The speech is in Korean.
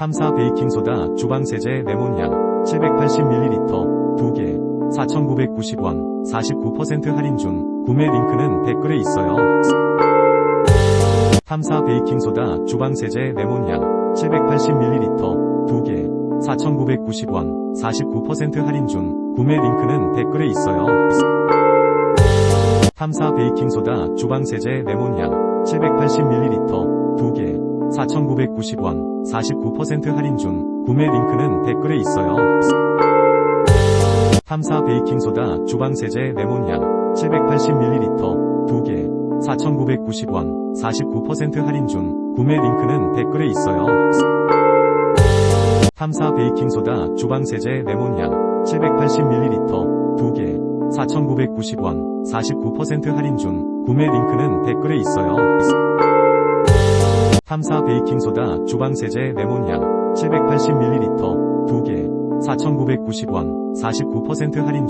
탐사 베이킹소다 주방세제 레몬향 780ml 2개 4,990원 49% 할인 중 구매 링크는 댓글에 있어요. 탐사 베이킹소다 주방세제 레몬향 780ml 2개 4,990원 49% 할인 중 구매 링크는 댓글에 있어요. 탐사 베이킹소다 주방세제 레몬향 780ml 2개 4,990원 49% 할인 중 구매 링크는 댓글에 있어요. 탐사 베이킹소다 주방세제 레몬향 780ml 2개 4,990원 49% 할인 중 구매 링크는 댓글에 있어요. 탐사 베이킹소다 주방세제 레몬향 780ml 2개 4,990원 49% 할인 중 구매 링크는 댓글에 있어요. 탐사 베이킹소다 주방세제 레몬향 780ml 2개 4,990원 49% 할인